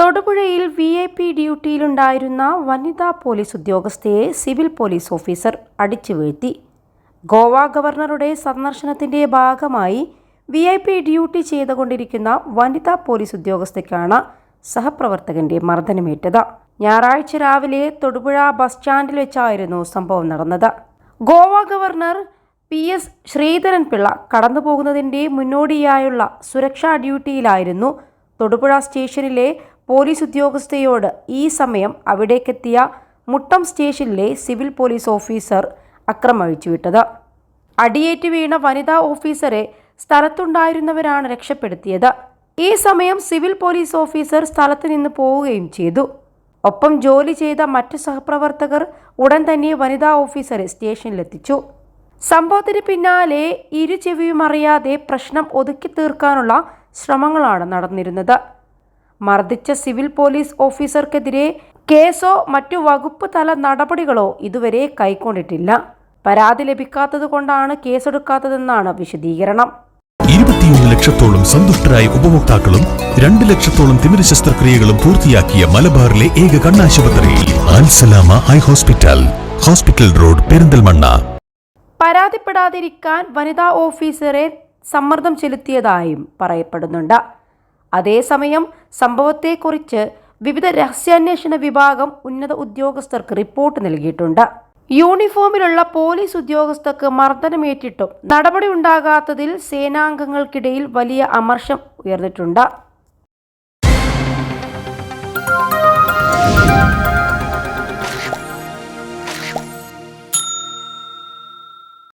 തൊടുപുഴയിൽ V I P ഡ്യൂട്ടിയിലുണ്ടായിരുന്ന വനിതാ പോലീസ് ഉദ്യോഗസ്ഥയെ സിവിൽ പോലീസ് ഓഫീസർ അടിച്ചു വീഴ്ത്തി. ഗോവ ഗവർണറുടെ സന്ദർശനത്തിന്റെ ഭാഗമായി വി ഐ പി ഡ്യൂട്ടി ചെയ്തുകൊണ്ടിരിക്കുന്ന വനിതാ പോലീസ് ഉദ്യോഗസ്ഥയ്ക്കാണ് സഹപ്രവർത്തകന്റെ മർദ്ദനമേറ്റത്. ഞായറാഴ്ച രാവിലെ തൊടുപുഴ ബസ് സ്റ്റാൻഡിൽ വെച്ചായിരുന്നു സംഭവം നടന്നത്. Goa governor P S Sreedharan Pillai കടന്നുപോകുന്നതിന്റെ മുന്നോടിയായുള്ള സുരക്ഷാ ഡ്യൂട്ടിയിലായിരുന്നു തൊടുപുഴ സ്റ്റേഷനിലെ പോലീസ് ഉദ്യോഗസ്ഥയോട് ഈ സമയം അവിടേക്കെത്തിയ മുട്ടം സ്റ്റേഷനിലെ സിവിൽ പോലീസ് ഓഫീസർ അക്രമഴിച്ചുവിട്ടത് അടിയേറ്റ് വീണ വനിതാ ഓഫീസറെ സ്ഥലത്തുണ്ടായിരുന്നവരാണ് രക്ഷപ്പെടുത്തിയത്. ഈ സമയം സിവിൽ പോലീസ് ഓഫീസർ സ്ഥലത്ത് നിന്ന് പോവുകയും ചെയ്തു. ഒപ്പം ജോലി ചെയ്ത മറ്റ് സഹപ്രവർത്തകർ ഉടൻ തന്നെ വനിതാ ഓഫീസറെ സ്റ്റേഷനിലെത്തിച്ചു. സംഭവത്തിന് പിന്നാലെ ഇരു ചെവിയും അറിയാതെ പ്രശ്നം ഒതുക്കി തീർക്കാനുള്ള ശ്രമങ്ങളാണ് നടന്നിരുന്നത്. മർദ്ദിച്ച സിവിൽ പോലീസ് ഓഫീസർക്കെതിരെ കേസോ മറ്റു വകുപ്പ് തല നടപടികളോ ഇതുവരെ കൈക്കൊണ്ടിട്ടില്ല. പരാതി ലഭിക്കാത്തത് കൊണ്ടാണ് കേസെടുക്കാത്തതെന്നാണ് വിശദീകരണം. ഇരുപത്തിയൊന്ന് ലക്ഷത്തോളം സന്തുഷ്ടരായ ഉപഭോക്താക്കളും രണ്ട് ലക്ഷത്തോളം തിമിര ശസ്ത്രക്രിയകളും പൂർത്തിയാക്കിയ മലബാറിലെ ഏക കണ്ണാശുപത്രി Al Salama eye hospital hospital road Perinthalmanna. പരാതിപ്പെടാതിരിക്കാൻ വനിതാ ഓഫീസറെ സമ്മർദ്ദം ചെലുത്തിയതായും പറയപ്പെടുന്നുണ്ട്. അതേസമയം സംഭവത്തെക്കുറിച്ച് വിവിധ രഹസ്യാന്വേഷണ വിഭാഗം ഉന്നത ഉദ്യോഗസ്ഥർക്ക് റിപ്പോർട്ട് നൽകിയിട്ടുണ്ട്. യൂണിഫോമിലുള്ള പോലീസ് ഉദ്യോഗസ്ഥർക്ക് മർദ്ദനമേറ്റിട്ടും നടപടി ഉണ്ടാകാത്തതിൽ സേനാംഗങ്ങൾക്കിടയിൽ വലിയ അമർഷം ഉയർന്നിട്ടുണ്ട്.